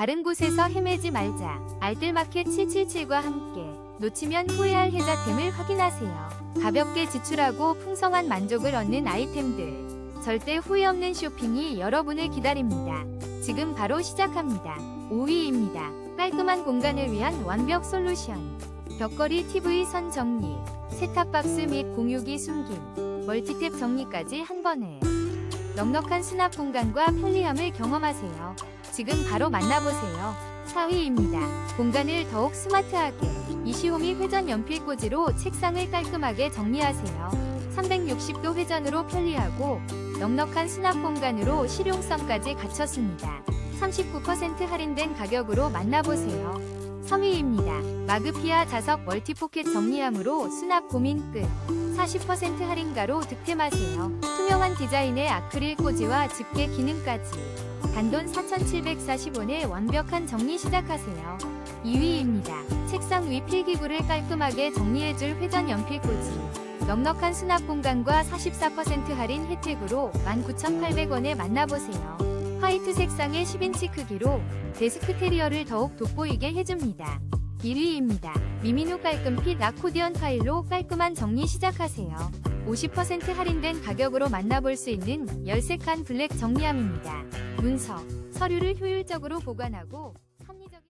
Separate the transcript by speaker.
Speaker 1: 다른 곳에서 헤매지 말자. 알뜰마켓 777과 함께 놓치면 후회할 혜자템을 확인하세요. 가볍게 지출하고 풍성한 만족을 얻는 아이템들. 절대 후회 없는 쇼핑이 여러분을 기다립니다. 지금 바로 시작합니다. 5위입니다. 깔끔한 공간을 위한 완벽 솔루션. 벽걸이 TV 선 정리, 세탁박스 및 공유기 숨김, 멀티탭 정리까지 한 번에. 넉넉한 수납 공간과 편리함을 경험하세요. 지금 바로 만나보세요. 4위입니다. 공간을 더욱 스마트하게 이시오미 회전 연필 꽂이로 책상을 깔끔하게 정리하세요. 360도 회전으로 편리하고 넉넉한 수납 공간으로 실용성까지 갖췄습니다. 39% 할인된 가격으로 만나보세요. 3위입니다. 마그피아 자석 멀티포켓 정리함으로 수납 고민 끝. 40% 할인가로 득템하세요. 투명한 디자인의 아크릴 꽂이와 집게 기능까지. 단돈 4,740원에 완벽한 정리 시작하세요. 2위입니다. 책상 위 필기구를 깔끔하게 정리해줄 회전 연필 꽂이. 넉넉한 수납 공간과 44% 할인 혜택으로 19,800원에 만나보세요. 화이트 색상의 10인치 크기로 데스크 테리어를 더욱 돋보이게 해줍니다. 1위입니다. 미미노 깔끔핏 아코디언 파일로 깔끔한 정리 시작하세요. 50% 할인된 가격으로 만나볼 수 있는 13칸 블랙 정리함입니다. 문서, 서류를 효율적으로 보관하고 합리적인